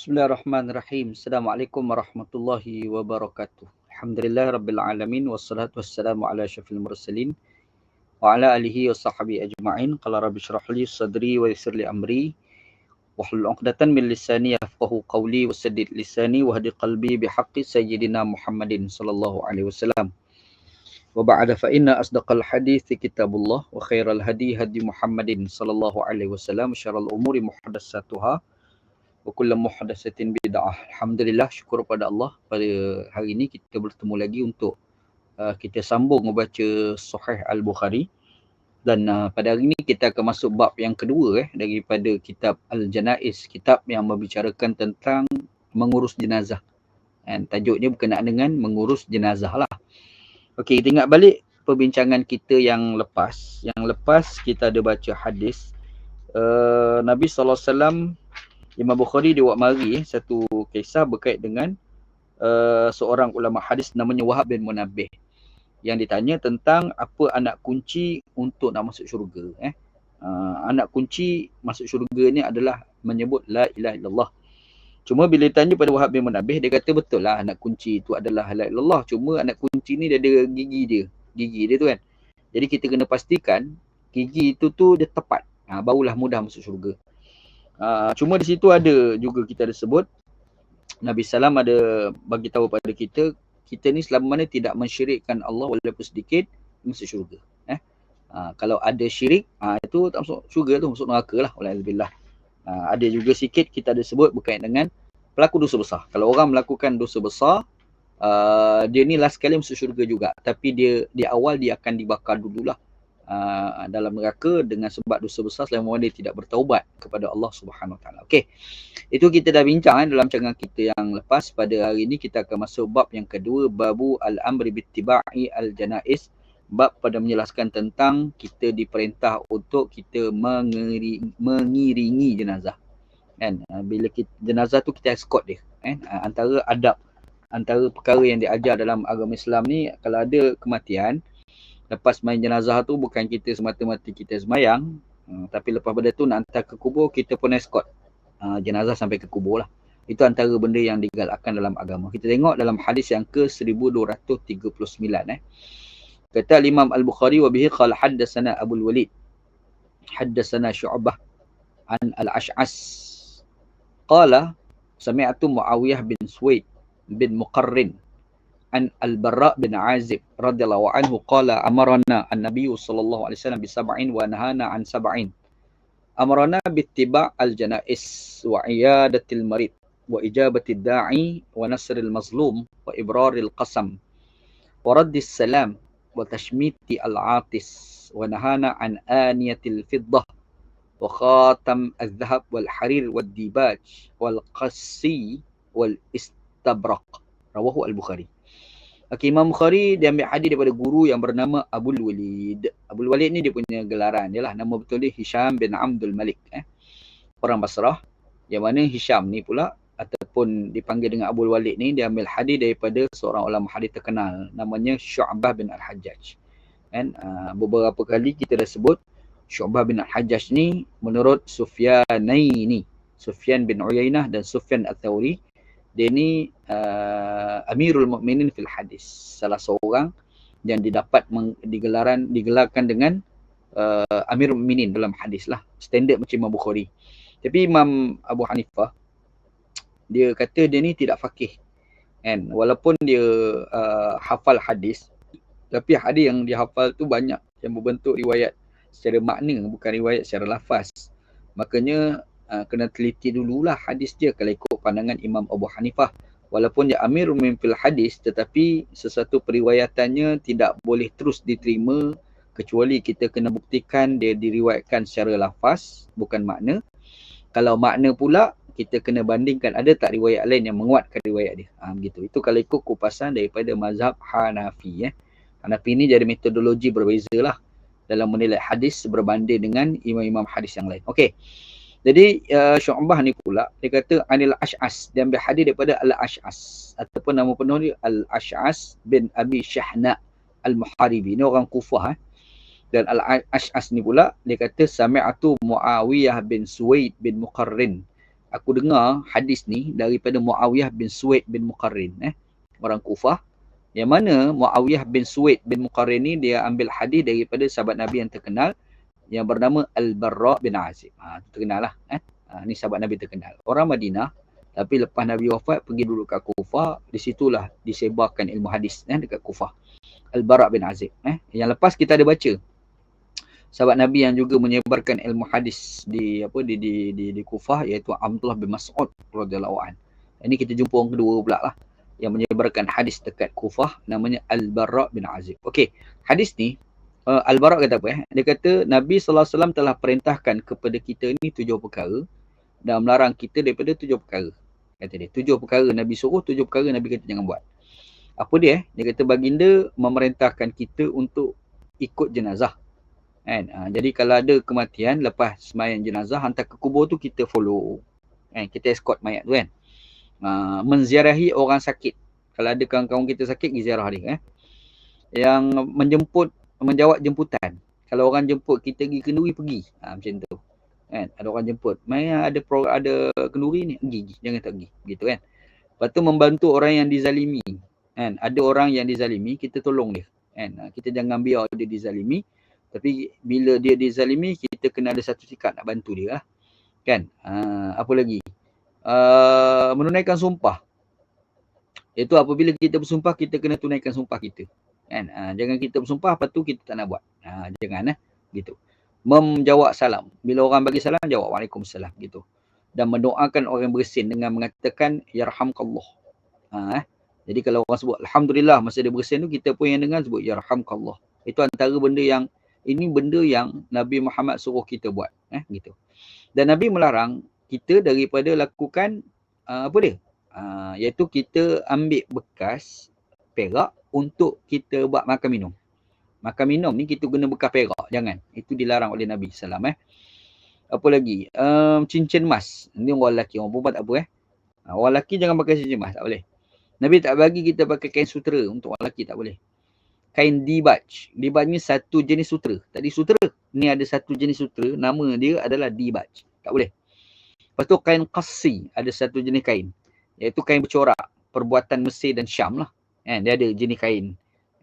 Bismillahirrahmanirrahim. Assalamualaikum warahmatullahi wabarakatuh. Alhamdulillah rabbil alamin wassalatu wassalamu ala syafil mursalin wa ala alihi wa sahbihi ajma'in. Qala rabbi syrah li sadri wa yassir li amri wa hlul 'uqdatan min lisani yafqahu qawli wa saddid lisani wa hadi qalbi bihaqqi sayyidina Muhammadin sallallahu alaihi wasallam. Wa ba'da fa inna asdaqal hadits kitabullah wa khairal hadi hadi Muhammadin sallallahu alaihi wasallam syarrul umuri muhdatsatuha wa kullu muhdatsatin bid'ah. Alhamdulillah syukur pada Allah pada hari ini kita bertemu lagi untuk uh, kita sambung membaca Sahih Al-Bukhari dan uh, pada hari ini kita akan masuk bab yang kedua eh daripada kitab Al-Janaiz, kitab yang membicarakan tentang mengurus jenazah. Dan tajuknya berkenaan dengan mengurus jenazah lah. Okey, kita ingat balik perbincangan kita yang lepas. Yang lepas kita ada baca hadis uh, Nabi SAW Imam Bukhari dia buat mari eh, satu kisah berkait dengan uh, seorang ulama hadis namanya Wahab bin Munabbih yang ditanya tentang apa anak kunci untuk nak masuk syurga eh. Uh, anak kunci masuk syurga ni adalah menyebut la ilaha illallah. Cuma bila ditanya pada Wahab bin Munabbih dia kata betul lah anak kunci itu adalah la ilaha illallah. Cuma anak kunci ni dia ada gigi dia. Gigi dia tu kan. Jadi kita kena pastikan gigi itu tu dia tepat. Ha, barulah mudah masuk syurga. Uh, cuma di situ ada juga kita ada sebut Nabi Salam ada bagi tahu pada kita kita ni selama mana tidak mensyirikkan Allah walaupun sedikit masuk syurga eh? Uh, kalau ada syirik uh, itu tak masuk syurga tu masuk neraka lah walhamdulillah uh, ada juga sikit kita ada sebut berkait dengan pelaku dosa besar. Kalau orang melakukan dosa besar uh, dia ni last kali masuk syurga juga tapi dia di awal dia akan dibakar dululah uh, dalam neraka dengan sebab dosa besar selama dia tidak bertaubat kepada Allah Subhanahu Wa Taala. Okey. Itu kita dah bincang eh, dalam canggang kita yang lepas pada hari ini kita akan masuk bab yang kedua babu al-amri bittiba'i al-janaiz bab pada menjelaskan tentang kita diperintah untuk kita mengiringi, mengiringi jenazah. Kan? Uh, bila kita, jenazah tu kita escort dia. Kan? Antara adab antara perkara yang diajar dalam agama Islam ni kalau ada kematian lepas main jenazah tu bukan kita semata-mata kita semayang uh, tapi lepas pada tu nak hantar ke kubur kita pun escort uh, jenazah sampai ke kubur lah. Itu antara benda yang digalakkan dalam agama. Kita tengok dalam hadis yang ke 1239 eh. Kata Imam Al-Bukhari wa bihi qala haddatsana Abu Walid haddatsana Syu'bah an Al-Ash'as. Qala sami'tu Muawiyah bin Suwaid bin Muqarrin an al-Barra bin Azib radhiyallahu anhu qala amarna an-nabiy sallallahu alaihi wasallam bi sab'in wa nahana an sab'in amarna bi ittiba' al-janais wa iyadatil marid wa ijabati da'i wa nasril mazlum wa ibraril qasam wa raddis salam wa tashmiti al-atis wa nahana an aniyatil fiddah Okay, Imam Bukhari dia ambil hadis daripada guru yang bernama Abul Walid. Abul Walid ni dia punya gelaran dia lah. Nama betul dia Hisham bin Abdul Malik. Eh. Orang Basrah. Yang mana Hisham ni pula ataupun dipanggil dengan Abul Walid ni dia ambil hadis daripada seorang ulama hadis terkenal namanya Syu'bah bin Al-Hajjaj. Kan? Uh, beberapa kali kita dah sebut Syu'bah bin Al-Hajjaj ni menurut Sufyanaini. Sufyan bin Uyainah dan Sufyan Al-Thawri dia ni uh, Amirul Mukminin fil hadis. Salah seorang yang didapat meng, digelaran digelarkan dengan uh, Amirul Mukminin dalam hadis lah. Standard macam Imam Bukhari. Tapi Imam Abu Hanifah dia kata dia ni tidak fakih kan walaupun dia uh, hafal hadis tapi hadis yang dia hafal tu banyak yang berbentuk riwayat secara makna bukan riwayat secara lafaz. Makanya uh, kena teliti dululah hadis dia kalau ikut pandangan Imam Abu Hanifah. Walaupun dia amir min fil hadis tetapi sesuatu periwayatannya tidak boleh terus diterima kecuali kita kena buktikan dia diriwayatkan secara lafaz bukan makna. Kalau makna pula kita kena bandingkan ada tak riwayat lain yang menguatkan riwayat dia. Ha, begitu. Itu kalau ikut kupasan daripada mazhab Hanafi eh. Hanafi ni jadi metodologi berbeza lah dalam menilai hadis berbanding dengan imam-imam hadis yang lain. Okey jadi uh, Syu'bah ni pula dia kata Anil Ash'as. Dia ambil hadis daripada Al-Ash'as. Ataupun nama penuh dia Al-Ash'as bin Abi Syahna Al-Muharibi. Ni orang Kufah eh. dan Al-Ash'as ni pula dia kata sami'atu Muawiyah bin Suwaid bin Muqarrin. Aku dengar hadis ni daripada Muawiyah bin Suwaid bin Muqarrin eh. Orang Kufah yang mana Muawiyah bin Suwaid bin Muqarrin ni dia ambil hadis daripada sahabat Nabi yang terkenal yang bernama Al-Barra bin Azib. Ha, terkenal lah. Eh? Ha, ni sahabat Nabi terkenal. Orang Madinah tapi lepas Nabi wafat pergi duduk kat Kufah, di situlah disebarkan ilmu hadis eh, dekat Kufah. Al-Bara' bin Azib. Eh. Yang lepas kita ada baca sahabat Nabi yang juga menyebarkan ilmu hadis di apa di di di, di Kufah iaitu Abdullah bin Mas'ud radhiyallahu an. Ini kita jumpa orang kedua pula lah yang menyebarkan hadis dekat Kufah namanya Al-Bara' bin Azib. Okey, hadis ni uh, Al-Bara' kata apa eh? Dia kata Nabi wasallam telah perintahkan kepada kita ni tujuh perkara dan melarang kita daripada tujuh perkara. Kata dia, tujuh perkara Nabi suruh, tujuh perkara Nabi kata jangan buat. Apa dia? Eh? Dia kata baginda memerintahkan kita untuk ikut jenazah. Kan? Ha, jadi kalau ada kematian, lepas semayang jenazah, hantar ke kubur tu kita follow. Kan? Kita escort mayat tu kan. Ha, menziarahi orang sakit. Kalau ada kawan-kawan kita sakit, pergi ziarah dia. Eh? Yang menjemput, menjawab jemputan. Kalau orang jemput kita pergi kenduri, pergi. Ha, macam tu. Kan? Ada orang jemput. Mai ada pro, ada kenduri ni pergi, pergi jangan tak pergi. Gitu kan? Lepas tu membantu orang yang dizalimi. Kan? Ada orang yang dizalimi kita tolong dia. Kan? Ha, kita jangan biar dia dizalimi. Tapi bila dia dizalimi kita kena ada satu sikap nak bantu dia lah. Kan? Ha, apa lagi? Uh, menunaikan sumpah. Itu apabila kita bersumpah kita kena tunaikan sumpah kita kan ha, jangan kita bersumpah lepas tu kita tak nak buat ha, jangan eh gitu menjawab salam. Bila orang bagi salam, jawab Waalaikumsalam gitu. Dan mendoakan orang bersin dengan mengatakan Yarhamkallah. Ha, eh? Jadi kalau orang sebut Alhamdulillah masa dia bersin tu, kita pun yang dengar sebut Yarhamkallah. Itu antara benda yang, ini benda yang Nabi Muhammad suruh kita buat. Eh? gitu. Dan Nabi melarang kita daripada lakukan uh, apa dia? Uh, iaitu kita ambil bekas perak untuk kita buat makan minum. Makan minum ni kita guna bekas perak jangan. Itu dilarang oleh Nabi sallam eh. Apa lagi? Um, cincin emas. Ni orang lelaki orang perempuan tak apa eh. Ha, orang lelaki jangan pakai cincin emas tak boleh. Nabi tak bagi kita pakai kain sutera untuk orang lelaki tak boleh. Kain dibaj dibaj ni satu jenis sutera tadi sutera ni ada satu jenis sutera nama dia adalah dibaj tak boleh. Lepas tu kain qasi ada satu jenis kain. Iaitu kain bercorak. Perbuatan Mesir dan Syam lah kan dia ada jenis kain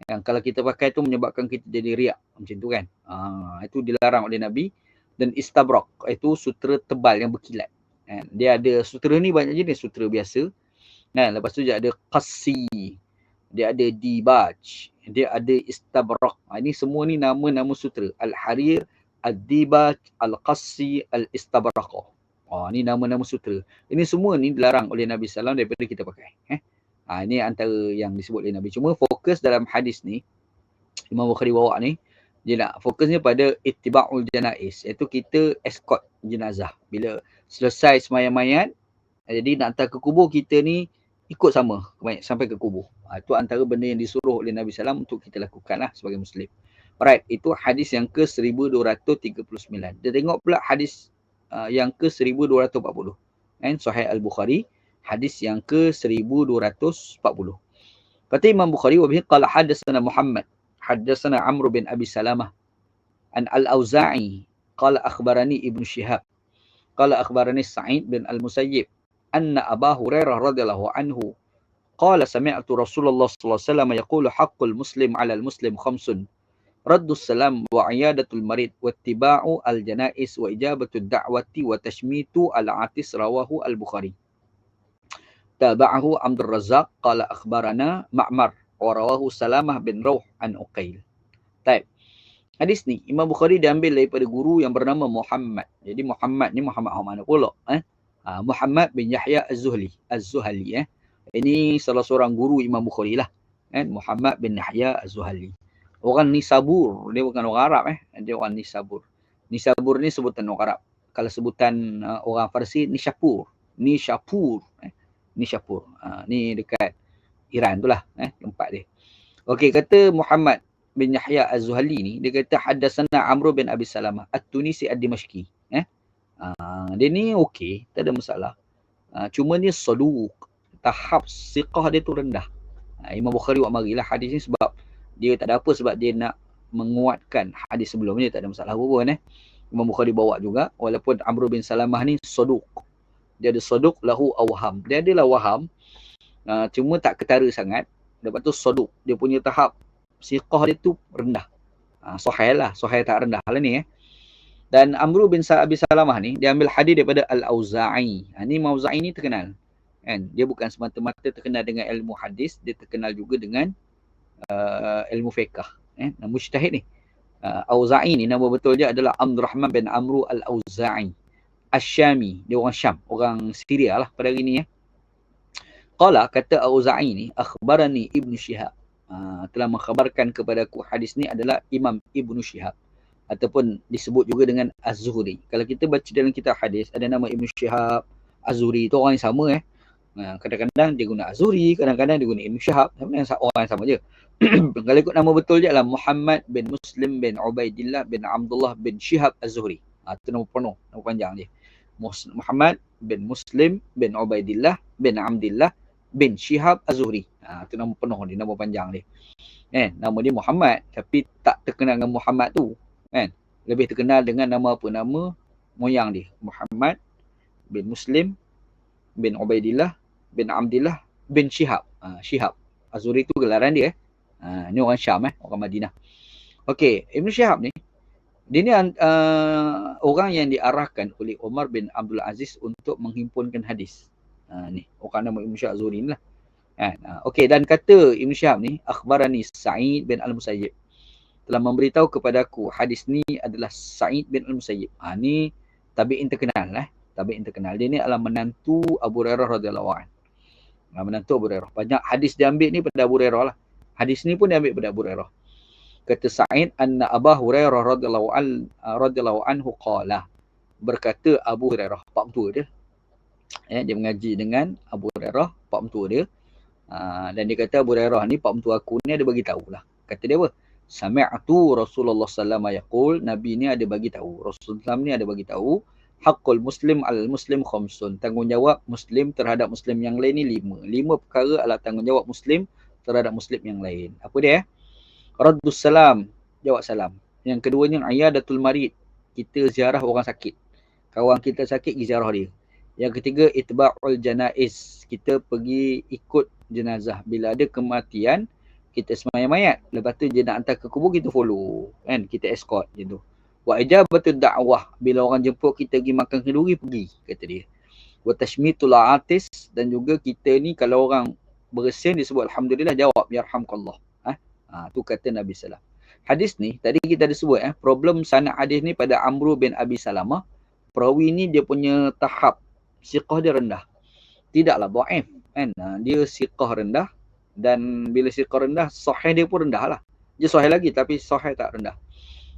yang kalau kita pakai tu menyebabkan kita jadi riak macam tu kan. Ha, itu dilarang oleh Nabi dan istabrak itu sutera tebal yang berkilat. Kan? Dia ada sutera ni banyak jenis sutera biasa. Kan? Lepas tu dia ada qasi. Dia ada dibaj. Dia ada istabrak. Ha, ini semua ni nama-nama sutera. Al-harir, al-dibaj, al-qasi, al-istabrak. Oh, ni nama-nama sutera. Ini semua ni dilarang oleh Nabi SAW daripada kita pakai. Eh? Ha, ini antara yang disebut oleh Nabi. Cuma fokus dalam hadis ni, Imam Bukhari bawa ni, dia nak fokusnya pada itiba'ul janais. Iaitu kita escort jenazah. Bila selesai semayang mayat, jadi nak hantar ke kubur kita ni ikut sama sampai ke kubur. Ha, itu antara benda yang disuruh oleh Nabi SAW untuk kita lakukan lah sebagai Muslim. Alright, itu hadis yang ke 1239. Kita tengok pula hadis uh, yang ke 1240. And Sahih Al-Bukhari hadis yang ke 1240. Kata Imam Bukhari wa bihi qala hadatsana Muhammad hadatsana Amr bin Abi Salamah an Al-Auza'i qala akhbarani Ibnu Shihab qala akhbarani Sa'id bin Al-Musayyib anna Abu Hurairah radhiyallahu anhu qala sami'tu Rasulullah sallallahu alaihi wasallam yaqulu haqqul muslim 'ala al-muslim khamsun raddu salam wa iyadatul marid wa tashmitu al-atis rawahu al-Bukhari tabahu Abdul Razak qala akhbarana Ma'mar wa rawahu Salamah bin Rauh an Uqail. Baik. Hadis ni Imam Bukhari diambil daripada guru yang bernama Muhammad. Jadi Muhammad ni Muhammad mana pula eh? Ha, Muhammad bin Yahya Az-Zuhli, Az-Zuhali eh. Ini salah seorang guru Imam Bukhari lah. Eh? Muhammad bin Yahya Az-Zuhali. Orang Nisabur, dia bukan orang Arab eh. Dia orang Nisabur. Nisabur ni sebutan orang Arab. Kalau sebutan uh, orang Farsi Nishapur. Nishapur eh ni. Ha, ni dekat Iran tu lah eh, tempat dia. Okey, kata Muhammad bin Yahya Az-Zuhali ni, dia kata hadasana Amr bin Abi Salamah At-Tunisi Ad-Dimashqi. Eh? Ha, dia ni okey, tak ada masalah. Ha, cuma ni saduq. Tahap siqah dia tu rendah. Ha, Imam Bukhari buat marilah hadis ni sebab dia tak ada apa sebab dia nak menguatkan hadis sebelumnya tak ada masalah apa pun eh. Imam Bukhari bawa juga walaupun Amr bin Salamah ni saduq Dia ada soduk lahu awham. Dia adalah waham. Uh, cuma tak ketara sangat. Lepas tu soduk. Dia punya tahap siqah dia tu rendah. Uh, sohail lah. Sohail tak rendah lah ni eh. Dan Amru bin Sa'abi Salamah ni, dia ambil hadis daripada Al-Auza'i. Ha, ni Mauza'i ni terkenal. Kan? Dia bukan semata-mata terkenal dengan ilmu hadis, dia terkenal juga dengan uh, ilmu fiqah. Eh? Mujtahid ni. Uh, Auza'i ni nama betul dia adalah Abdul Rahman bin Amru Al-Auza'i. Asyami. Dia orang Syam. Orang Syria lah pada hari ni. Eh? Qala kata Auza'i ni, akhbarani Ibn Shihab. Uh, telah mengkhabarkan kepada aku hadis ni adalah Imam Ibn Shihab ataupun disebut juga dengan Az-Zuhri. Kalau kita baca dalam kitab hadis ada nama Ibn Shihab, Az-Zuhri itu orang yang sama eh. kadang-kadang dia guna Az-Zuhri, kadang-kadang dia guna Ibn Shihab, yang orang yang sama je. Kalau ikut nama betul je adalah Muhammad bin Muslim bin Ubaidillah bin Abdullah bin Shihab Az-Zuhri. Ha, itu nama penuh, nama panjang dia. Muhammad bin Muslim bin Ubaidillah bin Abdullah bin Shihab Az-Zuhri. Ha, itu nama penuh dia, nama panjang dia. Eh, nama dia Muhammad tapi tak terkenal dengan Muhammad tu. Kan? Lebih terkenal dengan nama apa? Nama moyang dia. Muhammad bin Muslim bin Ubaidillah bin Abdillah bin Shihab. Uh, Shihab Azuri tu gelaran dia eh. Uh, ni orang Syam eh orang Madinah. Okey Ibn Shihab ni dia ni uh, orang yang diarahkan oleh Umar bin Abdul Aziz untuk menghimpunkan hadis uh, ni orang nama Ibn Shihab Azuri ni lah kan uh, okey dan kata Ibn Shihab ni akhbarani Sa'id bin Al-Musayyib telah memberitahu kepada aku hadis ni adalah Sa'id bin Al-Musayyib. Ha, ni tabi'in terkenal eh. Tabi'in terkenal. Dia ni adalah menantu Abu Hurairah radhiyallahu anhu. Ha, menantu Abu Hurairah. Banyak hadis dia ambil ni pada Abu Hurairah lah. Hadis ni pun dia ambil pada Abu Hurairah. Kata Sa'id anna Abu Hurairah radhiyallahu an radhiyallahu anhu qala. Berkata Abu Hurairah, pak mentua dia. Eh, dia mengaji dengan Abu Hurairah, pak mentua dia. Ha, dan dia kata Abu Hurairah ni pak mentua aku ni ada bagi tahulah. Kata dia apa? Sami'tu Rasulullah sallallahu alaihi wasallam Nabi ni ada bagi tahu. Rasulullah ni ada bagi tahu haqqul muslim al muslim khamsun. Tanggungjawab muslim terhadap muslim yang lain ni lima. Lima perkara adalah tanggungjawab muslim terhadap muslim yang lain. Apa dia? Raddus salam, jawab salam. Yang keduanya ayadatul marid. Kita ziarah orang sakit. Kawan kita sakit pergi ziarah dia. Yang ketiga itba'ul janaiz. Kita pergi ikut jenazah bila ada kematian kita semayang mayat. Lepas tu dia nak hantar ke kubur, kita follow. Kan? Kita escort je tu. Wa ijabatul da'wah. Bila orang jemput kita pergi makan kenduri, pergi. Kata dia. Wa tashmitul atis. Dan juga kita ni kalau orang bersin, dia sebut Alhamdulillah, jawab. Yarhamkallah. Ha? Tu kata Nabi Salam. Hadis ni, tadi kita ada sebut. Eh, problem sanat hadis ni pada Amru bin Abi Salamah. Perawi ni dia punya tahap. Siqah dia rendah. Tidaklah ba'if. Kan? Ha, dia siqah rendah dan bila sirqa rendah sahih dia pun rendah lah dia sahih lagi tapi sahih tak rendah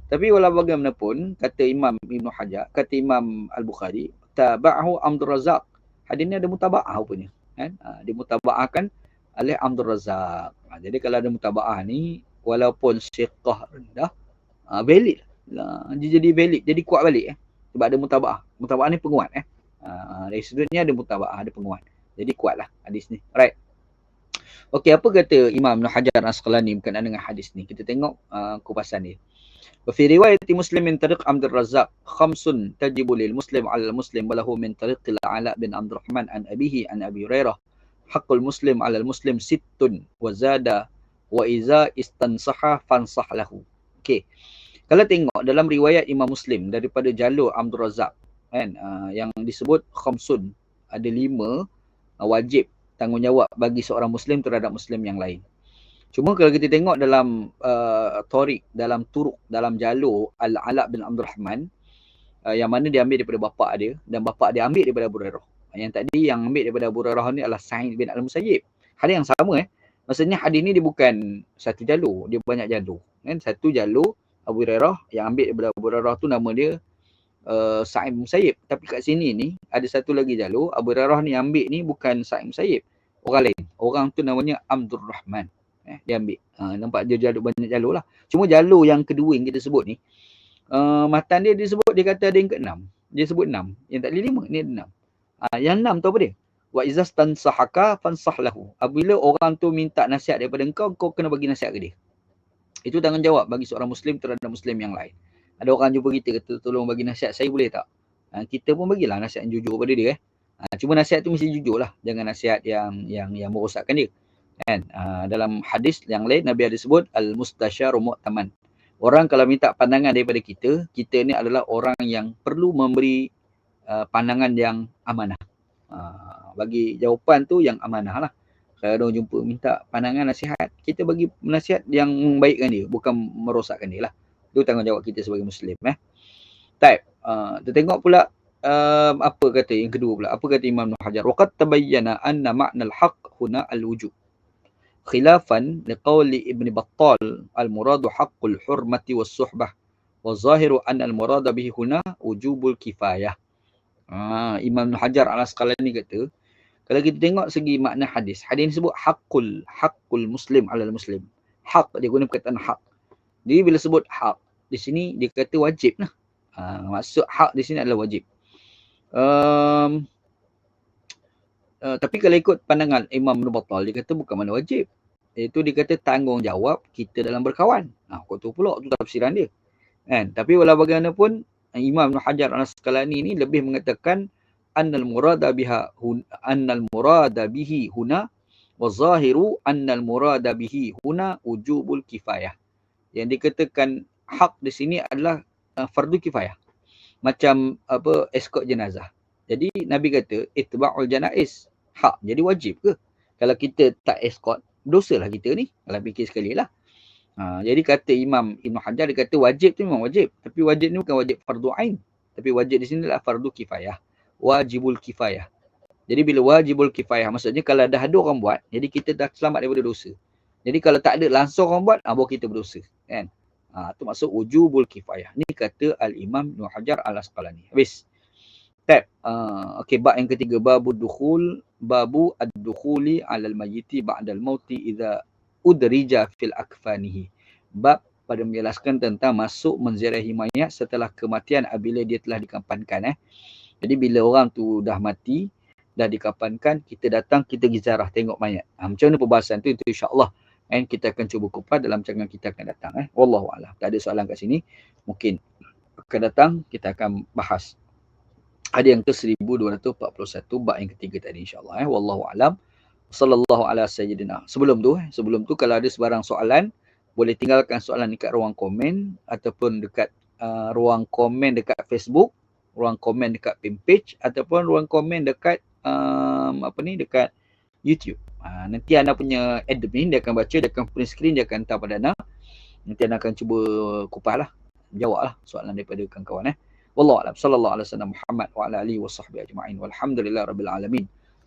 tapi walau bagaimanapun kata Imam Ibn Hajar kata Imam Al-Bukhari taba'ahu Abdul Razak hadis ni ada mutaba'ah punya kan ha, dia mutaba'ahkan oleh Abdul Razak ha, jadi kalau ada mutaba'ah ni walaupun sirqah rendah ha, valid lah. Dia jadi valid jadi kuat balik eh. Sebab ada mutaba'ah. Mutaba'ah ni penguat eh. Ha, dari sudut ni ada mutaba'ah ada penguat. Jadi kuatlah hadis ni. Right. Okey, apa kata Imam Ibn Hajar Asqalani berkenaan dengan hadis ni? Kita tengok uh, kupasan dia. Fi riwayat Muslim min tariq Abdul Razzaq khamsun tajibu lil muslim ala muslim wa lahu min tariq Ala bin Abdul Rahman an abihi an Abi Hurairah haqqul muslim ala muslim sittun wa zada wa iza istansaha fansah lahu. Okey. Kalau tengok dalam riwayat Imam Muslim daripada jalur Abdul Razzaq kan uh, yang disebut khamsun ada lima uh, wajib tanggungjawab bagi seorang Muslim terhadap Muslim yang lain. Cuma kalau kita tengok dalam uh, Torik, dalam turuk, dalam jalur Al-Ala bin Abdul Rahman, uh, yang mana dia ambil daripada bapa dia dan bapa dia ambil daripada Abu Hurairah. Yang tadi yang ambil daripada Abu Hurairah ni adalah Sa'id bin Al-Musayyib. Hadis yang sama eh. Maksudnya hadis ni dia bukan satu jalur, dia banyak jalur. Kan? Satu jalur Abu Hurairah yang ambil daripada Abu Hurairah tu nama dia uh, Sa'id bin Musayyib. Tapi kat sini ni ada satu lagi jalur. Abu Hurairah ni ambil ni bukan Sa'id bin Musayyib orang lain. Orang tu namanya Abdul Rahman. Eh, dia ambil. Ha, nampak dia jalur banyak jalur lah. Cuma jalur yang kedua yang kita sebut ni, uh, matan dia disebut, dia kata ada yang ke enam. Dia sebut enam. Yang tak boleh lima, ni ada enam. Ha, yang enam tu apa dia? Wa izas tansahaka fansah lahu. Apabila orang tu minta nasihat daripada engkau, kau kena bagi nasihat ke dia. Itu tanggungjawab bagi seorang Muslim terhadap Muslim yang lain. Ada orang jumpa kita kata, tolong bagi nasihat saya boleh tak? Ha, kita pun bagilah nasihat yang jujur kepada dia. Eh. Ha, cuma nasihat tu mesti jujur lah. Jangan nasihat yang yang yang merosakkan dia. Kan? Ha, dalam hadis yang lain Nabi ada sebut al-mustasyaru mu'taman. Orang kalau minta pandangan daripada kita, kita ni adalah orang yang perlu memberi uh, pandangan yang amanah. Uh, bagi jawapan tu yang amanah lah. Kalau orang jumpa minta pandangan nasihat, kita bagi nasihat yang membaikkan dia, bukan merosakkan dia lah. Itu tanggungjawab kita sebagai Muslim. Eh. Type. Uh, kita tengok pula uh, apa kata yang kedua pula. Apa kata Imam Nuh Hajar? Waqad tabayyana anna ma'na al-haq huna al-wujud. Khilafan liqawli Ibn Battal al-muradu haqqul hurmati was suhbah. Wa zahiru anna al-murada bihi huna wujubul kifayah. Ha, Imam Hajar al-Asqalani kata, kalau kita tengok segi makna hadis, hadis ini sebut haqqul, haqqul muslim ala muslim. Hak, dia guna perkataan hak. Jadi bila sebut hak, di sini dia kata wajib lah. Ha, maksud hak di sini adalah wajib. Um, uh, tapi kalau ikut pandangan Imam Ibn Battal, dia kata bukan mana wajib. Itu dia kata tanggungjawab kita dalam berkawan. Nah, kau tu pula tu tafsiran dia. Kan? Tapi walau bagaimanapun Imam Ibn Hajar Al-Asqalani ni lebih mengatakan annal murada biha annal murada bihi huna wa zahiru annal murada bihi huna ujubul kifayah. Yang dikatakan hak di sini adalah uh, fardu kifayah macam apa escort jenazah. Jadi Nabi kata itba'ul janaiz hak. Jadi wajib ke? Kalau kita tak escort, dosalah kita ni. Kalau fikir sekali lah. Ha, jadi kata Imam Ibn Hajar dia kata wajib tu memang wajib. Tapi wajib ni bukan wajib fardu ain. Tapi wajib di sini adalah fardu kifayah. Wajibul kifayah. Jadi bila wajibul kifayah maksudnya kalau dah ada orang buat, jadi kita dah selamat daripada dosa. Jadi kalau tak ada langsung orang buat, ah, kita berdosa. Kan? Ha, tu maksud wujubul kifayah. Ni kata Al-Imam Ibn Hajar Al-Asqalani. Habis. Tab. Uh, Okey, bab yang ketiga. Babu dukhul. Babu ad-dukhuli alal majiti ba'dal mauti idha udrija fil akfanihi. Bab pada menjelaskan tentang masuk menziarahi mayat setelah kematian apabila dia telah dikampankan. Eh. Jadi bila orang tu dah mati, dah dikapankan, kita datang, kita gizarah tengok mayat. Ha, macam mana perbahasan tu? Itu insyaAllah and kita akan cuba kupas dalam cadangan kita akan datang eh wallahu a'lam tak ada soalan kat sini mungkin akan datang kita akan bahas ada yang ke 1241 bab yang ketiga tadi insyaallah eh wallahu a'lam sallallahu ala sayyidina sebelum tu eh sebelum tu kalau ada sebarang soalan boleh tinggalkan soalan dekat ruang komen ataupun dekat uh, ruang komen dekat Facebook ruang komen dekat pin page ataupun ruang komen dekat um, apa ni dekat YouTube Ha, nanti anda punya admin dia akan baca, dia akan print screen, dia akan hantar pada anda. Nanti anda akan cuba kupas lah, jawab lah soalan daripada kawan-kawan eh. Wallahu a'lam. Sallallahu alaihi wasallam Muhammad wa ala alihi wa sahbihi ajma'in. Walhamdulillah rabbil alamin.